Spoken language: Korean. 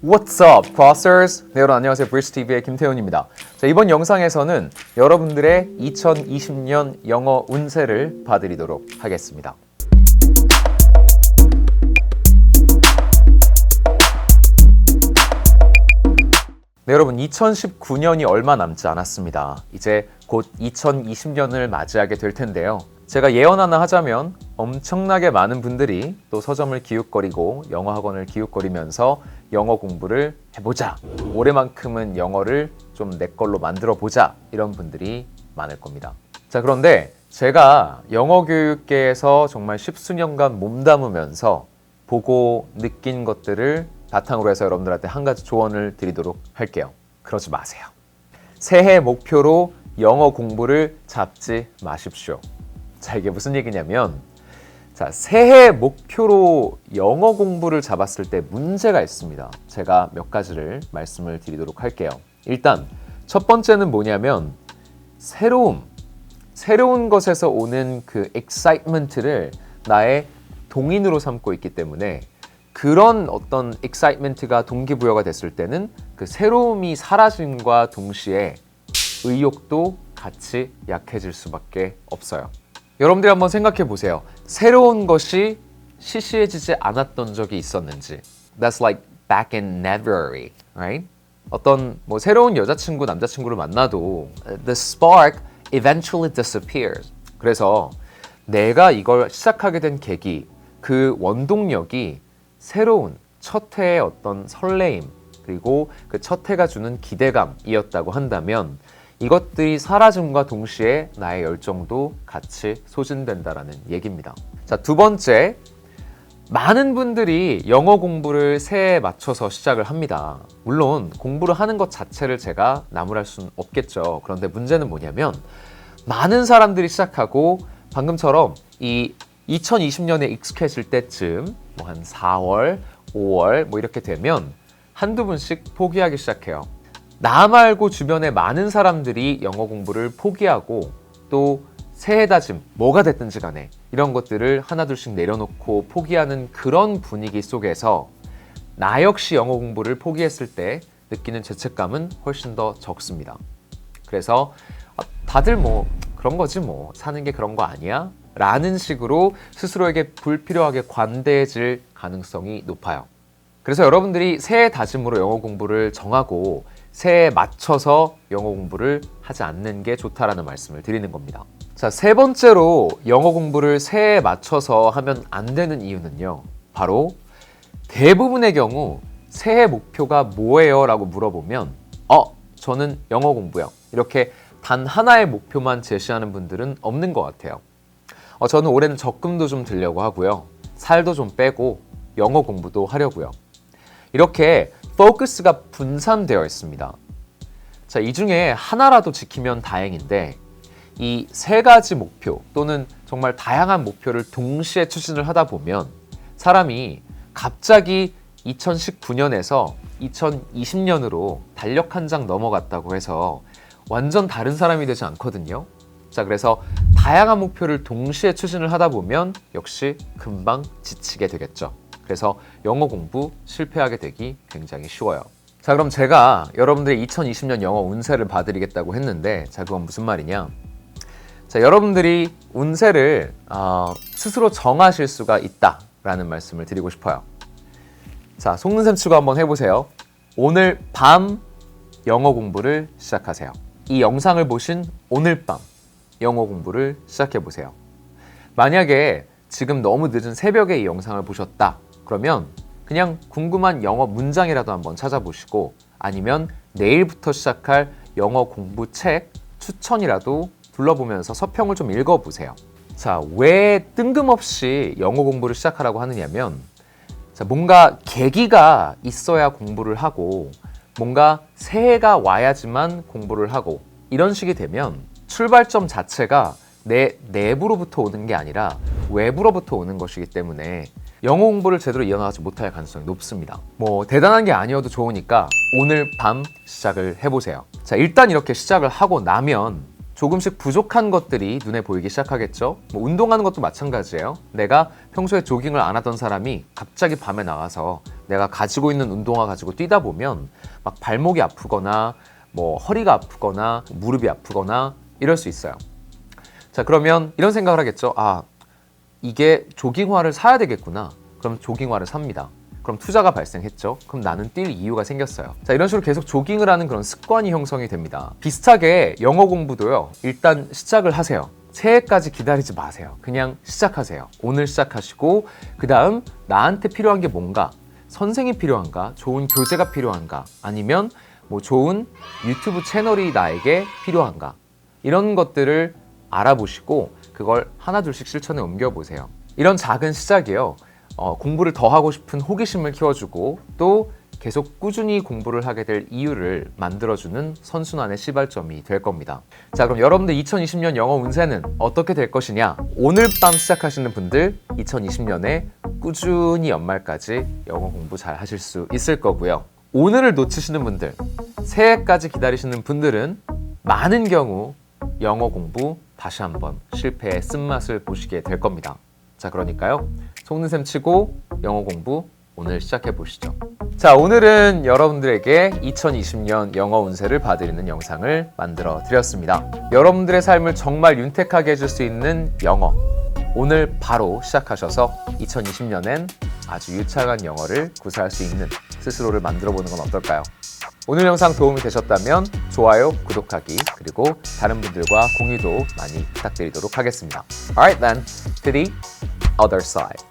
What's up, crossers? 네, 여러분 안녕하세요. 브리스TV의 김태훈입니다. 자, 이번 영상에서는 여러분들의 2020년 영어 운세를 봐드리도록 하겠습니다. 네, 여러분 2019년이 얼마 남지 않았습니다. 이제 곧 2020년을 맞이하게 될 텐데요. 제가 예언 하나 하자면 엄청나게 많은 분들이 또 서점을 기웃거리고 영어 학원을 기웃거리면서 영어 공부를 해보자. 올해만큼은 영어를 좀 내 걸로 만들어 보자. 이런 분들이 많을 겁니다. 자, 그런데 제가 영어 교육계에서 정말 십수년간 몸담으면서 보고 느낀 것들을 바탕으로 해서 여러분들한테 한 가지 조언을 드리도록 할게요. 그러지 마세요. 새해 목표로 영어 공부를 잡지 마십시오. 자, 이게 무슨 얘기냐면, 자, 새해 목표로 영어 공부를 잡았을 때 문제가 있습니다. 제가 몇 가지를 말씀을 드리도록 할게요. 일단, 첫 번째는 뭐냐면, 새로움. 새로운 것에서 오는 그 excitement를 나의 동인으로 삼고 있기 때문에 그런 어떤 excitement가 동기부여가 됐을 때는 그 새로움이 사라짐과 동시에 의욕도 같이 약해질 수밖에 없어요. 여러분들이 한번 생각해 보세요. 새로운 것이 시시해지지 않았던 적이 있었는지. That's like back in February, right? 어떤 뭐 새로운 여자친구, 남자친구를 만나도 the spark eventually disappears. 그래서 내가 이걸 시작하게 된 계기, 그 원동력이 새로운 첫 해의 어떤 설레임, 그리고 그 첫 해가 주는 기대감이었다고 한다면 이것들이 사라짐과 동시에 나의 열정도 같이 소진된다라는 얘기입니다. 자, 두 번째. 많은 분들이 영어 공부를 새해에 맞춰서 시작을 합니다. 물론 공부를 하는 것 자체를 제가 나무랄 수는 없겠죠. 그런데 문제는 뭐냐면 많은 사람들이 시작하고 방금처럼 이 2020년에 익숙해질 때쯤 뭐 한 4월, 5월 뭐 이렇게 되면 한두 분씩 포기하기 시작해요. 나 말고 주변에 많은 사람들이 영어 공부를 포기하고 또 새해 다짐, 뭐가 됐든지 간에 이런 것들을 하나둘씩 내려놓고 포기하는 그런 분위기 속에서 나 역시 영어 공부를 포기했을 때 느끼는 죄책감은 훨씬 더 적습니다. 그래서 아, 다들 뭐 그런 거지 뭐 사는 게 그런 거 아니야? 라는 식으로 스스로에게 불필요하게 관대해질 가능성이 높아요. 그래서 여러분들이 새해 다짐으로 영어 공부를 정하고 새해에 맞춰서 영어 공부를 하지 않는 게 좋다라는 말씀을 드리는 겁니다. 자, 세 번째로 영어 공부를 새해에 맞춰서 하면 안 되는 이유는요. 바로 대부분의 경우 새해 목표가 뭐예요? 라고 물어보면 어, 저는 영어 공부요. 이렇게 단 하나의 목표만 제시하는 분들은 없는 것 같아요. 어, 저는 올해는 적금도 좀 들려고 하고요. 살도 좀 빼고 영어 공부도 하려고요. 이렇게 포커스가 분산되어 있습니다. 자, 이 중에 하나라도 지키면 다행인데 이 세 가지 목표 또는 정말 다양한 목표를 동시에 추진을 하다 보면 사람이 갑자기 2019년에서 2020년으로 달력 한 장 넘어갔다고 해서 완전 다른 사람이 되지 않거든요. 자, 그래서 다양한 목표를 동시에 추진을 하다 보면 역시 금방 지치게 되겠죠. 그래서 영어 공부 실패하게 되기 굉장히 쉬워요. 자, 그럼 제가 여러분들의 2020년 영어 운세를 봐드리겠다고 했는데, 자, 그건 무슨 말이냐? 자, 여러분들이 운세를 어, 스스로 정하실 수가 있다라는 말씀을 드리고 싶어요. 자, 속는셈 치고 한번 해보세요. 오늘 밤 영어 공부를 시작하세요. 이 영상을 보신 오늘 밤 영어 공부를 시작해 보세요. 만약에 지금 너무 늦은 새벽에 이 영상을 보셨다. 그러면 그냥 궁금한 영어 문장이라도 한번 찾아보시고 아니면 내일부터 시작할 영어 공부 책 추천이라도 둘러보면서 서평을 좀 읽어보세요. 자, 왜 뜬금없이 영어 공부를 시작하라고 하느냐면 자, 뭔가 계기가 있어야 공부를 하고 뭔가 새해가 와야지만 공부를 하고 이런 식이 되면 출발점 자체가 내 내부로부터 오는 게 아니라 외부로부터 오는 것이기 때문에 영어 공부를 제대로 이어나가지 못할 가능성이 높습니다. 뭐 대단한 게 아니어도 좋으니까 오늘 밤 시작을 해보세요. 자 일단 이렇게 시작을 하고 나면 조금씩 부족한 것들이 눈에 보이기 시작하겠죠. 뭐 운동하는 것도 마찬가지예요. 내가 평소에 조깅을 안 하던 사람이 갑자기 밤에 나가서 내가 가지고 있는 운동화 가지고 뛰다 보면 막 발목이 아프거나 뭐 허리가 아프거나 무릎이 아프거나 이럴 수 있어요. 자, 그러면 이런 생각을 하겠죠. 아, 이게 조깅화를 사야 되겠구나. 그럼 조깅화를 삽니다. 그럼 투자가 발생했죠. 그럼 나는 뛸 이유가 생겼어요. 자, 이런 식으로 계속 조깅을 하는 그런 습관이 형성이 됩니다. 비슷하게 영어 공부도요. 일단 시작을 하세요. 새해까지 기다리지 마세요. 그냥 시작하세요. 오늘 시작하시고 그 다음 나한테 필요한 게 뭔가? 선생이 필요한가? 좋은 교재가 필요한가? 아니면 뭐 좋은 유튜브 채널이 나에게 필요한가? 이런 것들을 알아보시고 그걸 하나둘씩 실천에 옮겨보세요. 이런 작은 시작이요. 어, 공부를 더 하고 싶은 호기심을 키워주고 또 계속 꾸준히 공부를 하게 될 이유를 만들어주는 선순환의 시발점이 될 겁니다. 자, 그럼 여러분들 2020년 영어 운세는 어떻게 될 것이냐? 오늘 밤 시작하시는 분들 2020년에 꾸준히 연말까지 영어 공부 잘 하실 수 있을 거고요. 오늘을 놓치시는 분들, 새해까지 기다리시는 분들은 많은 경우 영어 공부 다시 한번 실패의 쓴맛을 보시게 될 겁니다. 자, 그러니까요. 속는 셈 치고 영어 공부 오늘 시작해 보시죠. 자, 오늘은 여러분들에게 2020년 영어 운세를 봐드리는 영상을 만들어 드렸습니다. 여러분들의 삶을 정말 윤택하게 해줄 수 있는 영어. 오늘 바로 시작하셔서 2020년엔 아주 유창한 영어를 구사할 수 있는 스스로를 만들어 보는 건 어떨까요? 오늘 영상 도움이 되셨다면 좋아요, 구독하기, 그리고 다른 분들과 공유도 많이 부탁드리도록 하겠습니다. Alright then, to the other side.